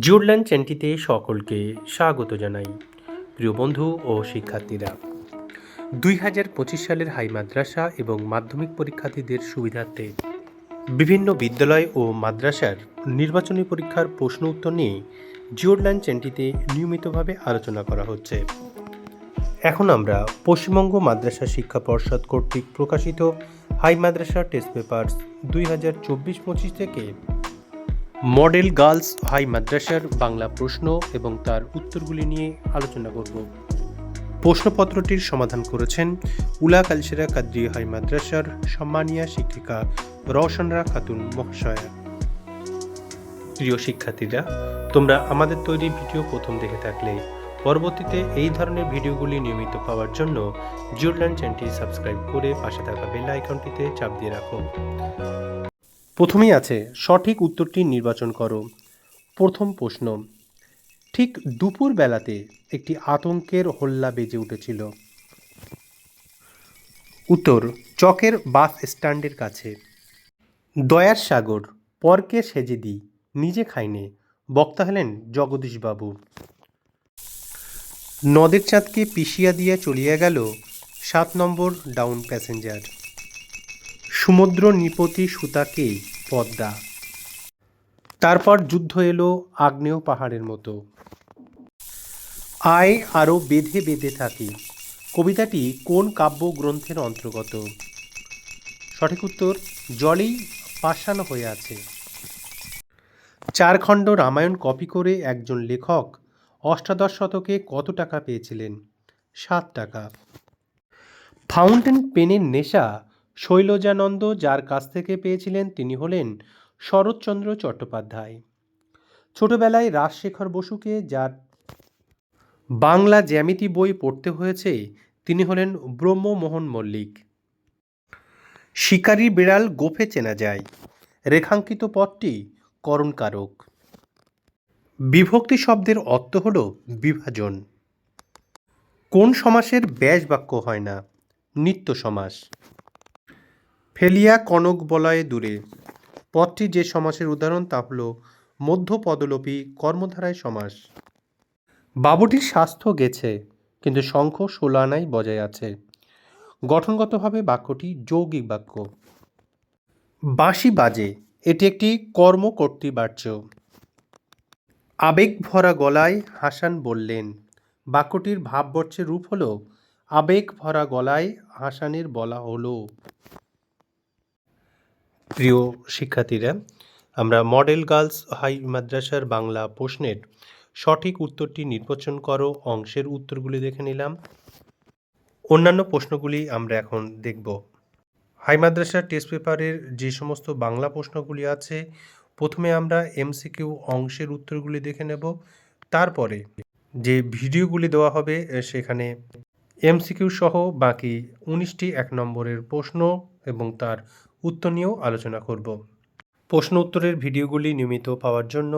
জুডল্যান্ড চ্যানেলটিতে সকলকে স্বাগত জানাই, প্রিয় বন্ধু ও শিক্ষার্থীরা। দুই হাজার পঁচিশ সালের হাই মাদ্রাসা এবং মাধ্যমিক পরীক্ষার্থীদের সুবিধার্থে বিভিন্ন বিদ্যালয় ও মাদ্রাসার নির্বাচনী পরীক্ষার প্রশ্ন উত্তর নিয়ে জিওডল্যান্ড চ্যানেলটিতে নিয়মিতভাবে আলোচনা করা হচ্ছে। এখন আমরা পশ্চিমবঙ্গ মাদ্রাসা শিক্ষা পর্ষদ কর্তৃক প্রকাশিত হাই মাদ্রাসা টেস্ট পেপার দুই হাজার চব্বিশ পঁচিশ থেকে মডেল গার্লস হাই মাদ্রাসার বাংলা প্রশ্ন এবং তার উত্তরগুলি নিয়ে আলোচনা করব। প্রশ্নপত্রটির সমাধান করেছেন উলা কালসেরা কাদ্রি হাই মাদ্রাসার সম্মানীয় শিক্ষিকা রওশনরা খাতুন মহাশয়া। প্রিয় শিক্ষার্থীরা, তোমরা আমাদের তৈরি ভিডিও প্রথম দেখে থাকলে পরবর্তীতে এই ধরনের ভিডিওগুলি নিয়মিত পাওয়ার জন্য জিওল্যান্ড চ্যানেলটি সাবস্ক্রাইব করে পাশে থাকা বেল আইকনটিতে চাপ দিয়ে রাখো। প্রথমেই আছে, সঠিক উত্তরটি নির্বাচন করো। প্রথম প্রশ্ন, ঠিক দুপুর বেলাতে একটি আতঙ্কের হল্লা বেজে উঠেছিল। উত্তর, চকের বাস স্ট্যান্ডের কাছে। দয়ার সাগর, পরকে সেজে দিই, নিজে খাইনে, বক্তা হলেন জগদীশবাবু। নদের চাঁদকে পিষিয়া দিয়া চলিয়া গেল সাত নম্বর ডাউন প্যাসেঞ্জার। সমুদ্র নিপতি সুতাকে পদ্মা। তারপর যুদ্ধ এলো আগ্নেয় পাহাড়ের মতো। আয় আরও বেঁধে বেঁধে থাকি। কবিতাটি কোন কাব্য গ্রন্থের অন্তর্গত? সঠিক উত্তর, জলেই পাষাণ হয়ে আছে। চার খণ্ড রামায়ণ কপি করে একজন লেখক অষ্টাদশ শতকে কত টাকা পেয়েছিলেন? সাত টাকা। ফাউন্টেন পেনের নেশা শৈলজানন্দ, যার কাছ থেকে পেয়েছিলেন তিনি হলেন শরৎচন্দ্র চট্টোপাধ্যায়। ছোটবেলায় রাজশেখর বসুকে, যার বাংলা জ্যামিতি বই পড়তে হয়েছে, তিনি হলেন ব্রহ্মমোহন মল্লিক। শিকারী বিড়াল গোফে চেনা যায়। রেখাঙ্কিত পথটি করণকারক বিভক্তি শব্দের অর্থ হল বিভাজন। কোন সমাসের ব্যাস বাক্য হয় না, নিত্য সমাস। ফেলিয়া কনক বলয়ে দূরে। পদটি যে সমাসের উদাহরণ তা হল মধ্য পদলোপী কর্মধারায় সমাস। বাবুটির স্বাস্থ্য গেছে, কিন্তু শঙ্খ ষোলো বজায় আছে। গঠনগতভাবে বাক্যটি যৌগিক বাক্য। বাঁশি বাজে, এটি একটি কর্ম কর্তৃবাচ্য আবেগ ভরা গলায় হাসান বললেন, বাক্যটির ভাববর্ষের রূপ হল, আবেগ ভরা গলায় হাসানের বলা হলো। প্রিয় শিক্ষার্থীরা, আমরা মডেল গার্লস হাই মাদ্রাসার বাংলা প্রশ্নের সঠিক উত্তরটি নির্বাচন করো। অংশের উত্তরগুলি দেখে নিলাম। অন্যান্য প্রশ্নগুলি আমরা এখন দেখব। হাই মাদ্রাসার টেস্ট পেপারের যে সমস্ত বাংলা প্রশ্নগুলি আছে, প্রথমে আমরা এমসিকিউ অংশের উত্তরগুলি দেখে নেব। তারপরে যে ভিডিওগুলি দেওয়া হবে, সেখানে এমসিকিউ সহ বাকি উনিশটি এক নম্বরের প্রশ্ন এবং তার উত্তর নিয়েও আলোচনা করব। প্রশ্ন উত্তরের ভিডিওগুলি নিয়মিত পাওয়ার জন্য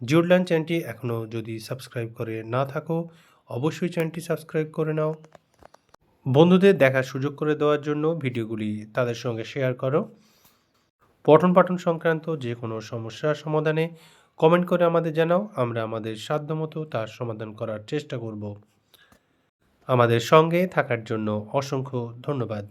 জিওডল্যান্ড চ্যানেলটি এখনও যদি সাবস্ক্রাইব করে না থাকো, অবশ্যই চ্যানেলটি সাবস্ক্রাইব করে নাও। বন্ধুদের দেখার সুযোগ করে দেওয়ার জন্য ভিডিওগুলি তাদের সঙ্গে শেয়ার করো। পঠন পাঠন সংক্রান্ত যে কোনো সমস্যার সমাধানে কমেন্ট করে আমাদের জানাও, আমরা আমাদের সাধ্যমতো তার সমাধান করার চেষ্টা করব। আমাদের সঙ্গে থাকার জন্য অসংখ্য ধন্যবাদ।